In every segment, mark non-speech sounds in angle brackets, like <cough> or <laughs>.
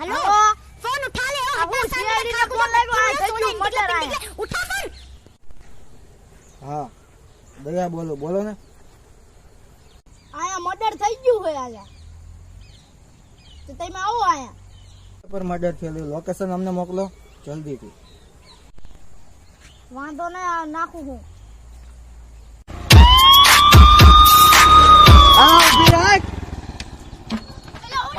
Hello phone उठा ले हटा सामने का फोन लगवा चलो मटर आया उठा फोन હા દયા બોલો બોલો ને આયા મર્ડર થઈ ગયું હોય આયા તો તમે આવો આયા પર મર્ડર થયેલું લોકેશન અમને મોકલો જલ્દીથી વાંધો ને નાખું હું આ વિરાટ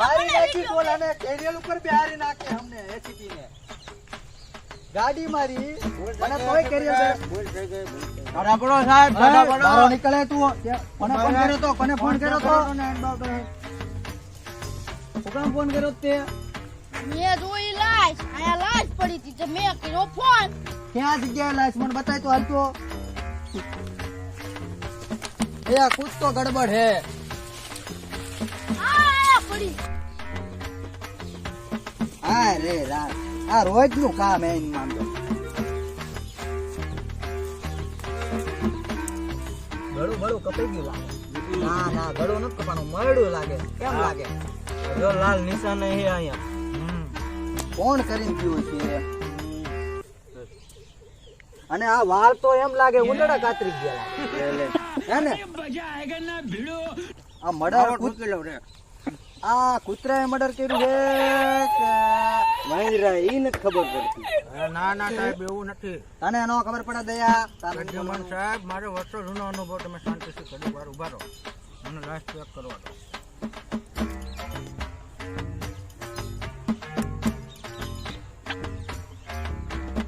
મારી નાખી કોલાને કેરિયર ઉપર બિહારી નાખે અમને એસીપી ને ગાડી મારી મને કોઈ કેરિયર બરાબરો સાહેબ બારો નીકળે તું. કોને ફોન કર્યો તો? કોને ફોન કર્યો તો? કોને ફોન કર્યો તે? મેં જોઈ લાશ આયા લાશ પડી હતી તો મેં કર્યો ફોન. ક્યાં જગ્યાએ લાશ? મને બતાય તો હાલતો. એ કુછ તો ગડબડ હે. હા રે રા આ રોજનું કામ હે એમ માનતો ગળું ગળું કપાઈ ગયું લાગે. ના ના ગળું નથી કપાણું મરડું લાગે. કેમ લાગે? જો લાલ નિશાન હે અહીંયા. કોણ કરીને પીવું છે? અને આ વાળ તો એમ લાગે ઉંદડા કાતરી ગયા <laughs> હે ને? આ મર્ડર આ કૂતરાએ મર્ડર કર્યું છે કે ઈ નથી ખબર પડતી. ના ના સાહેબ એવું નથી. તને નો ખબર પડે દયા તારે સાહેબ મારે વર્ષો જૂનો અનુભવ તમે શાંતિથી ઘડી વાર ઊભા રહો. મને લાસ્ટ ચેક કરવા દો.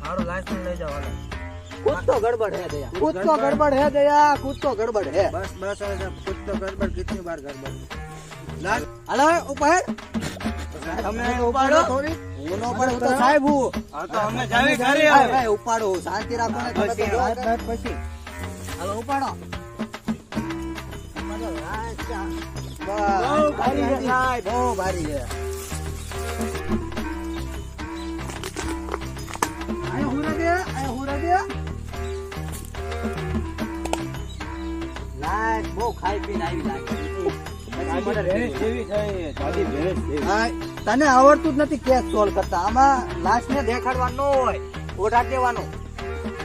સારું લાયસન્સ લઈ જાવ હાલો. તો ગડબડ હે દયા. તો ગડબડ હે દયા તો ગડબડ હે. બસ બસ ખુદ તો ગડબડ કેટલી વાર ગડબડ. હાલો ઉપર. તમે ઉપાડો. હું નો પડે તો સાહેબ હું. તો અમે જાવી કરી ભાઈ, ઉપાડો. શાંતિ રાખો ને પછી, જોવા વાત જ- પછી. હાલો ઉપાડો. બહુ ભારી છે, સાહેબ, બહુ ભારી છે. આય હું રે આય હું રે દે. બહુ ખાઈ પીને આવી લાગે. તને આવડતું જ નથી કેસ સોલ્વ કરતા. આમાં લાશ ને દેખાડવાનું હોય ઓઢા દેવાનો.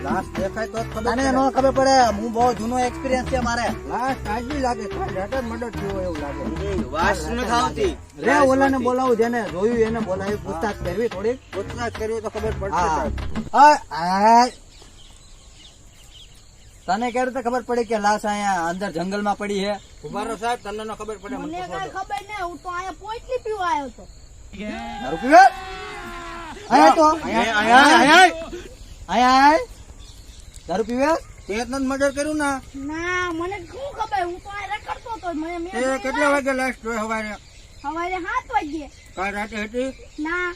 લાસ્ટ દેખાય તો ખબર તને નો ખબર પડે હું બહુ જૂનો એક્સપિરિયન્સ છે મારે. લાસ્ટ તાજી લાગે હેઠળ મર્ડર થયો એવું લાગે. વાસ નથી આવતી. રે ઓલાને બોલાવું જેને જોયું એને બોલાવી પૂછતાછ કરવી થોડીક. પૂછતાછ કરવી તો ખબર પડશે હા. તને ક્યારે તો ખબર પડી કે લાશ અહીંયા અંદર જંગલમાં પડી છે? ઊભા સાહેબ તમને ન ખબર પડે મને કઈ ખબર નહીં હું તો અહીંયા પોઈટલી પીવા આવ્યો તો. દારૂ પીવે? અહીંયા તો. અહીંયા, અહીંયા, અહીંયા. અહીંયા. દારૂ પીવે? તે જ મર્ડર કર્યું ને. ના મને શું ખબર? હું તો આયા રખડતો હતો મને મેં કેટલા વાગે લાસ્ટ જોઈ હવારે? સવારે સાત વાગે કાલ રાતે હતી? ના.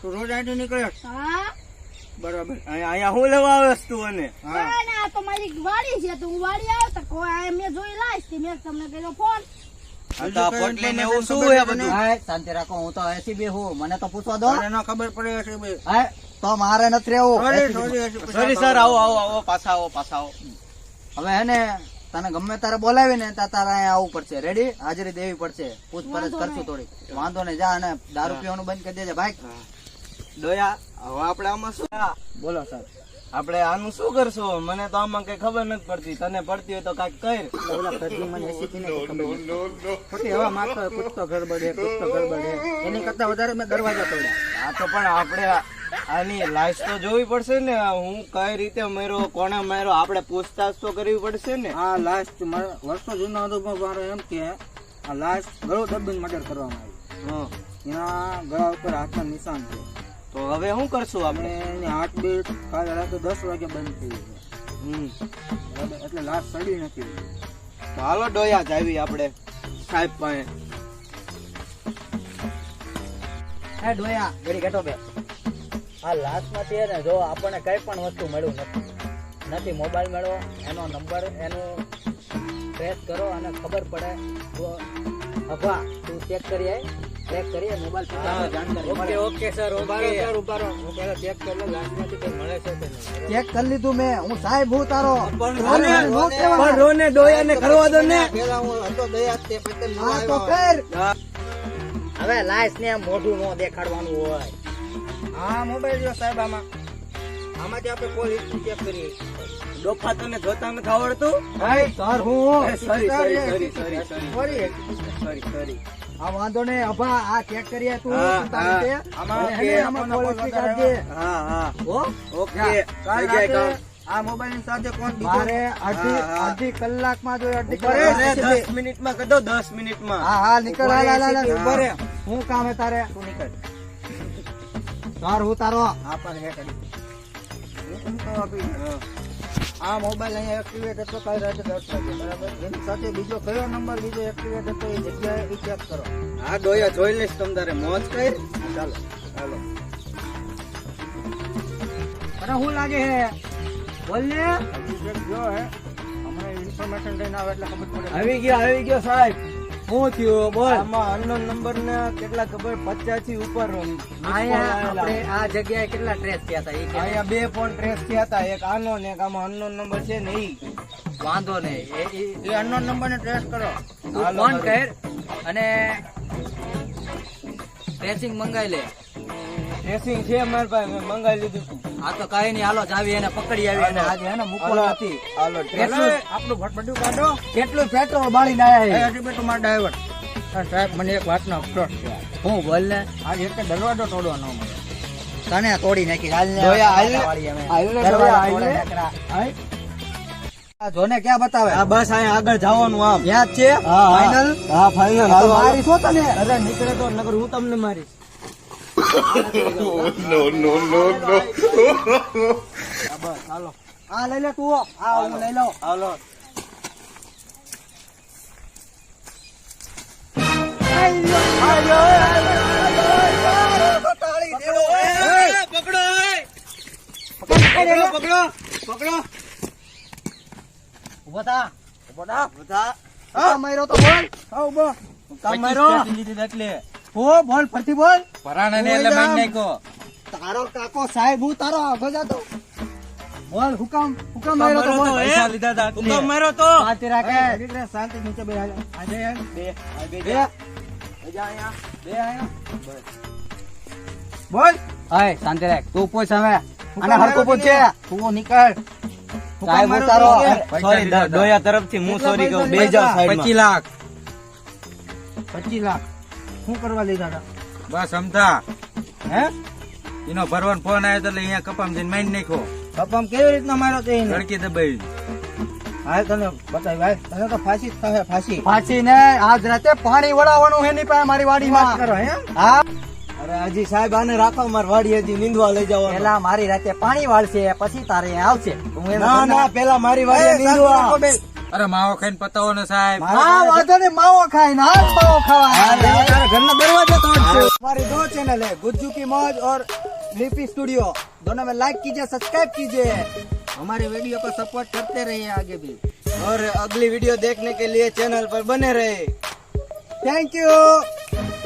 તું રોજ આંટી નીકળે હા. બરાબર. અહીંયા હું લેવા આવ્યો વસ્તુઓને આ તો મારી વાડી છે. તો હું વાડી આવ્યો તો કોઈ મેં જોઈ લાઈશ તે મેં તમને કર્યો ફોન આ તો આ પોટલી ને એવું શું હે બધું? હાય, શાંતિ રાખો હું તો એસીબી હું. મને તો પૂછવા દો. ખબર પડે હશે બે હાય, તો મારે નથી રહેવું. Sorry SCB. સોરી હશે સોરી સર આવો આવો આવો પાછા આવો પાછા આવો. હવે હે ને તને ગમે તારે બોલાવી ને તારે અહીંયા આવવું પડશે. રેડી હાજરી દેવી પડશે. પૂછપરછ કરશું થોડી વાંધો ને જા અને દારૂ પીવાનું બંધ કરી દેજે ભાઈ. દોયા. હવે આપણે આમાં શું બોલો સાહેબ. આપણે આનું શું કરશું? મને તો આમાં કઈ ખબર નથી પડતી. તને પડતી હોય તો કાંઈક કર. ઓલા પ્રદ્યુમન મને એસીપી ને ખબર ખોટી હવા મારતો કૂદ તો ગડબડ હે, કૂદ તો ગડબડ હે. એની કરતા વધારે મેં દરવાજા તોડ્યા. આ તો પણ આપણે આની લાઈફ તો જોવી પડશે ને. હું કઈ રીતે માર્યો કોને માર્યો આપણે પૂછતાછ તો કરવી પડશે ને. આ લાસ્ટ વર્ષો જૂનો અનુભવ મારો એમ કે આ લાસ્ટ ગળો દબીને મર્ડર કરવામાં આવ્યું હં. એના ગળા ઉપર હાથના નિશાન છે. તો હવે શું કરશું? આપણે એની આઠ બીટ કાલ રાતે દસ વાગે બંધ થઈ. બરાબર? એટલે લાસ્ટ સડી નથી. તો હાલો ડોયા જાવી આપણે સાહેબ પાસે. હે ડોયા ઘડી ઘટો બે. આ લાસ્ટમાંથી હે ને જો આપણને કઈ પણ વસ્તુ મળ્યું નથી. નથી મોબાઈલ મળ્યો એનો નંબર એનો ટ્રેસ કરો અને ખબર પડે. તો અભા તું ચેક કરી આય. ચેક કરીએ મોબાઈલ જાણકારી મળે. ઓકે સર ઉભારો સર ઉભારો. હું પહેલા ચેક કરી લઉં લાસ્ટમાંથી કંઈ મળે છે કે નહીં. ચેક કરી લીધું મેં. હું સાહેબ હું તારો? પણ રોને, ડોયા ને કરવા દો ને. પહેલા હું હતો દયા તે પછી હા તો કર. હવે લાઈસ ને મોઢું નો દેખાડવાનું હોય. હા મોબાઈલ જો સાહેબ આમાં. આમાંથી આપણે કોઈ હિસ્ટ્રી ચેક કરીએ. ડોફા તને જોતા નથી આવડતું? સર હું sorry sorry sorry sorry sorry sorry હા વાંધો નહીં. અભા આ ચેક કરીએ તું આ મોબાઈલ કલાકમાં જો અડધી દસ મિનિટમાં દસ મિનિટમાં. હા હું કામ હે તારે? તું નીકળ. તાર હું તારો. હા પણ આ મોબાઈલ અહીંયા એક્ટિવેટ હતો કાલ રાતે દસ વાગે બરાબર? એની સાથે બીજો કયો નંબર બીજો એક્ટિવેટ હતો એ જગ્યાએ વિચાર કરો. હા ડોયા જોઈ લઈશ તમ તારે. મોજ કઈ? ચાલો ચાલો. અરે શું લાગે હે? બોલ ને. જો હે. હમણાં ઇન્ફોર્મેશન લઈને આવે એટલે ખબર પડે. આવી ગયો આવી ગયો સાહેબ. શું થયું? બોલ. આમાં અનનોન નંબર ને કેટલા ખબર? પચાસ ઉપર આપણે આ જગ્યાએ કેટલા ટ્રેસ થયા હતા? અહીંયા બે ફોન ટ્રેસ થયા હતા. એક આનો ને એક આમાં અનનોન નંબર છે ને ઈ. વાંધો નહીં. એ- અનનોન નંબર ને ટ્રેસ કરો ફોન કર અને ટ્રેસિંગ મંગાવી લે. ડ્રેસિંગ છે મારી પાસે મેં મંગાવી લીધું હતું આ તો કઈ નહીં. હાલો જાવી એને પકડી આવી અને આજે એને ને મૂકો નથી. હાલો કેટલું આપણું ભટભટું કાઢો. કેટલું પેટ્રોલ બાળી નાયા હજી બેટો માર ડ્રાઈવર. સાહેબ મને એક વાતનો અફસોસ છે. હું બોલ ને. આજે એક દરવાજો તોડવાનો મળે. તને તોડી નાખી. હાલ ને ને. ને, ને. જોને ક્યાં બતાવે? આ બસ અહીંયા આગળ જવાનું આમ. યાદ છે? હા ફાઇનલ હા ફાઇનલ તો મારી છો તને. અરે નીકળે તો નગર હું તમને મારીશ. હા, બસ હાલો આ લઈ લે તું આ હું લઈ લઉં હાલો પકડો પકડો પકડો ઊભો થા ઊભો થા. ઊભો થા. માર્યો તો બોલ હા ઊભો કામ માર્યો? એટલે હો બોલ ફરતી બોલ. પરાણાને એટલે મારી નાખ્યો. તારો કાકો સાહેબ હું તારો આગો જાતો બોલ હુકમ હુકમ માર્યો તો બોલ. પૈસા લીધા તા તું કામ માર્યો તો? શાંતિ રાખે. શાંતિ નીચે બે આજે બે આ બે. બે આયા બે. આયા બોલ. હાય શાંતિ રાખ. તું પૂછ હવે. અને હરકો માર્યો તું નીકળ. સાહેબ, હું તારો સોરી દોયા તરફથી હું સોરી કહું. બે જાવ સાહેબ 25 લાખ. પચીસ લાખ. શું કરવા લીધા હતા બસ સમતા. હે? એનો ભરવાન ફોન આવ્યો એટલે અહીંયા કપામ જઈને મારી નાખ્યો. કપામ કેવી રીતના માર્યો તે ધડકી દબાઈ. હાલ તને બતાવી ભાઈ તને તો ફાંસી થશે ફાંસી. પાછી ને આજ રાતે પાણી વળાવવાનું એની પાસે મારી વાત વાડીમાં કરો હે? હા. અરે હજી સાહેબ આને રાખો માર વાડી હજી નીંદવા લઈ જાવ પેલા મારી રાતે પાણી વાળશે પછી તારે આવશે. ના ના પેલા મારી વાડી નીંદવા. અરે માવો ખાઈને પતાવો ને સાહેબ. હા વાંધો નહીં માવો ખાઈ આજ માવો ખાવા. हमारी दो चैनल है, गुज्जू की मौज और लिपी स्टूडियो। दोनों में लाइक कीजिए सब्सक्राइब कीजिए। हमारे वीडियो को सपोर्ट करते रहिए आगे भी। और अगली वीडियो देखने के लिए चैनल पर बने रहे थैंक यू